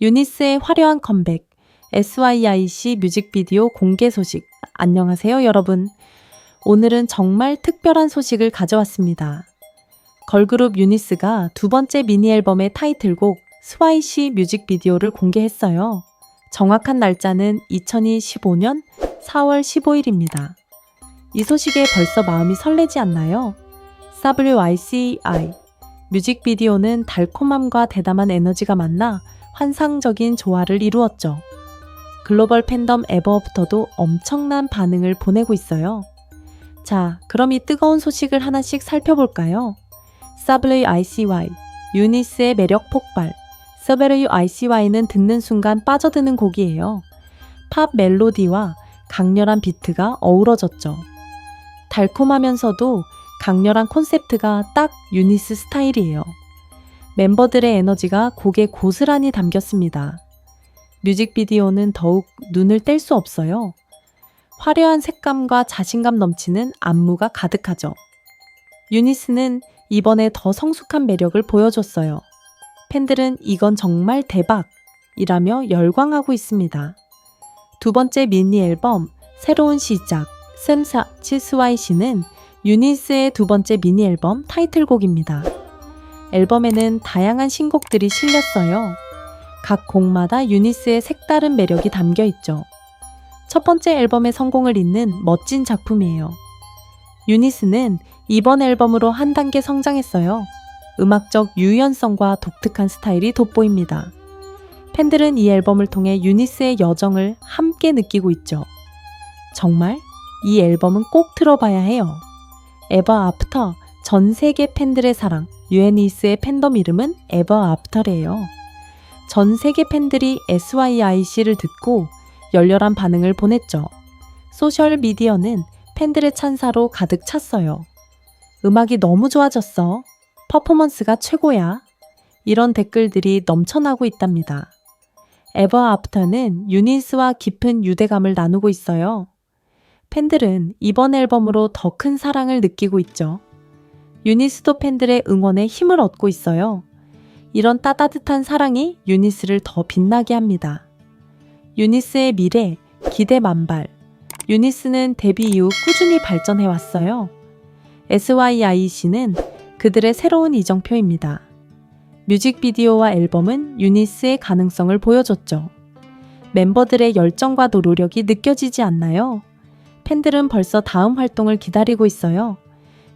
유니스의 화려한 컴백, SYIC 뮤직비디오 공개 소식. 안녕하세요, 여러분. 오늘은 정말 특별한 소식을 가져왔습니다. 걸그룹 유니스가 두 번째 미니 앨범의 타이틀곡 스와이시 뮤직비디오를 공개했어요. 정확한 날짜는 2015년 4월 15일입니다. 이 소식에 벌써 마음이 설레지 않나요? WICI 뮤직비디오는 달콤함과 대담한 에너지가 만나 환상적인 조화를 이루었죠. 글로벌 팬덤 에버부터도 엄청난 반응을 보내고 있어요. 자, 그럼 이 뜨거운 소식을 하나씩 살펴볼까요? WICY 유니스의 매력 폭발 WICY는 듣는 순간 빠져드는 곡이에요. 팝 멜로디와 강렬한 비트가 어우러졌죠. 달콤하면서도 강렬한 콘셉트가 딱 유니스 스타일이에요. 멤버들의 에너지가 곡에 고스란히 담겼습니다. 뮤직비디오는 더욱 눈을 뗄 수 없어요. 화려한 색감과 자신감 넘치는 안무가 가득하죠. 유니스는 이번에 더 성숙한 매력을 보여줬어요. 팬들은 이건 정말 대박! 이라며 열광하고 있습니다. 두 번째 미니 앨범 새로운 시작 샘사 치스와이시는 유니스의 두 번째 미니 앨범 타이틀곡입니다. 앨범에는 다양한 신곡들이 실렸어요. 각 곡마다 유니스의 색다른 매력이 담겨 있죠. 첫 번째 앨범의 성공을 잇는 멋진 작품이에요. 유니스는 이번 앨범으로 한 단계 성장했어요. 음악적 유연성과 독특한 스타일이 돋보입니다. 팬들은 이 앨범을 통해 유니스의 여정을 함께 느끼고 있죠. 정말 이 앨범은 꼭 들어봐야 해요. 에버 아프터 전 세계 팬들의 사랑 유애니스의 팬덤 이름은 에버 아프터래요. 전 세계 팬들이 SYIC를 듣고 열렬한 반응을 보냈죠. 소셜 미디어는 팬들의 찬사로 가득 찼어요. 음악이 너무 좋아졌어. 퍼포먼스가 최고야. 이런 댓글들이 넘쳐나고 있답니다. 에버 아프터는 유니스와 깊은 유대감을 나누고 있어요. 팬들은 이번 앨범으로 더 큰 사랑을 느끼고 있죠. 유니스도 팬들의 응원에 힘을 얻고 있어요. 이런 따뜻한 사랑이 유니스를 더 빛나게 합니다. 유니스의 미래, 기대 만발. 유니스는 데뷔 이후 꾸준히 발전해 왔어요. SYIC는 그들의 새로운 이정표입니다. 뮤직비디오와 앨범은 유니스의 가능성을 보여줬죠. 멤버들의 열정과 노력이 느껴지지 않나요? 팬들은 벌써 다음 활동을 기다리고 있어요.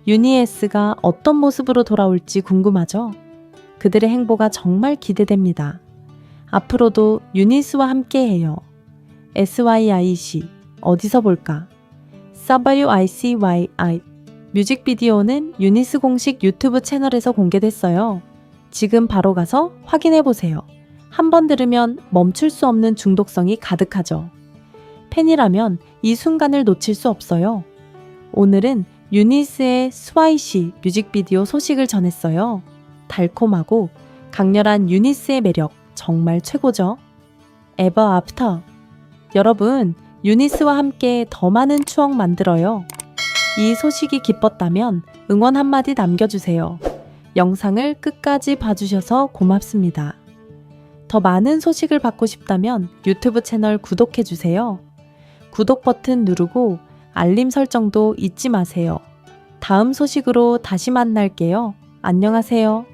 유니에스가 어떤 모습으로 돌아올지 궁금하죠? 그들의 행보가 정말 기대됩니다. 앞으로도 유니스와 함께 해요. SYIC, 어디서 볼까? WICYI. 뮤직비디오는 유니스 공식 유튜브 채널에서 공개됐어요. 지금 바로 가서 확인해 보세요. 한번 들으면 멈출 수 없는 중독성이 가득하죠. 팬이라면 이 순간을 놓칠 수 없어요. 오늘은 유니스의 스와이시 뮤직비디오 소식을 전했어요. 달콤하고 강렬한 유니스의 매력 정말 최고죠. 에버 아프터. 여러분, 유니스와 함께 더 많은 추억 만들어요. 이 소식이 기뻤다면 응원 한마디 남겨주세요. 영상을 끝까지 봐주셔서 고맙습니다. 더 많은 소식을 받고 싶다면 유튜브 채널 구독해주세요. 구독 버튼 누르고 알림 설정도 잊지 마세요. 다음 소식으로 다시 만날게요. 안녕하세요.